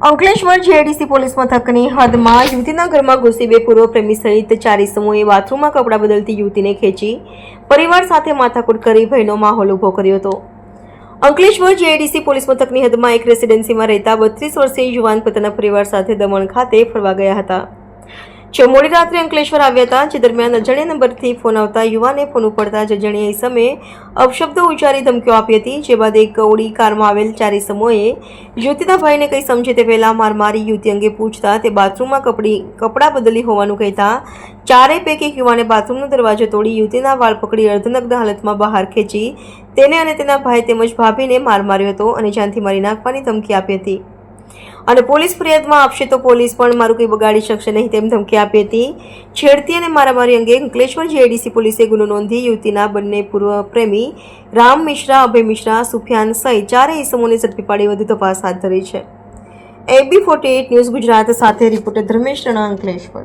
Ankleshwar JDC police મથકની હદમાં યુવતીના ઘરમાં ઘૂસી બે પૂર્વ પ્રેમી સહિત ચાર ઇસમોએ બાથરૂમમાં કપડાં બદલતી યુવતીને ખેંચી પરિવાર સાથે માથાકૂટ કરી ભયનો માહોલ ઊભો કર્યો હતો. અંકલેશ્વર જીઆઈડીસી પોલીસ મથકની હદમાં એક રેસિડેન્સીમાં રહેતા બત્રીસ વર્ષીય યુવાન પોતાના પરિવાર સાથે દમણ ખાતે ફરવા ગયા હતા. જે મોડી રાત્રે અંકલેશ્વર આવ્યા હતા, જે દરમિયાન અજાણ્યા નંબરથી ફોન આવતા યુવાને ફોન ઉપડતા જ અજાણ્યા સમયે અપશબ્દો ઉચ્ચારી ધમકીઓ આપી હતી, જે બાદ એક ઓડી કારમાં આવેલ ચાર સમૂહે યુવતીના કંઈ સમજે તે પહેલાં માર મારી યુવતી અંગે પૂછતા તે બાથરૂમમાં કપડી, કપડાં બદલી હોવાનું કહેતા ચારેય પૈકી યુવાને બાથરૂમનો દરવાજો તોડી યુવતીના વાળ પકડી અર્ધનગ્ન હાલતમાં બહાર ખેંચી તેને અને તેના ભાઈ તેમજ ભાભીને માર માર્યો હતો અને જાનથી મારી નાખવાની ધમકી આપી હતી. અને પોલીસ ફરિયાદમાં આપશે તો પોલીસ પણ મારું કંઈ બગાડી શકશે નહીં તેમ ધમકી આપી હતી. છેડતી અને મારામારી અંગે અંકલેશ્વર જેડીસી પોલીસે ગુનો નોંધી યુવતીના બંને પૂર્વ પ્રેમી રામ મિશ્રા, અભય મિશ્રા, સુફિયાન સહિત ચારે ઇસમોને ઝડપી પાડી વધુ તપાસ હાથ ધરી છે. એબી ફોર્ટી ન્યૂઝ ગુજરાત સાથે રિપોર્ટર ધર્મેશ રણા અંકલેશ્વર.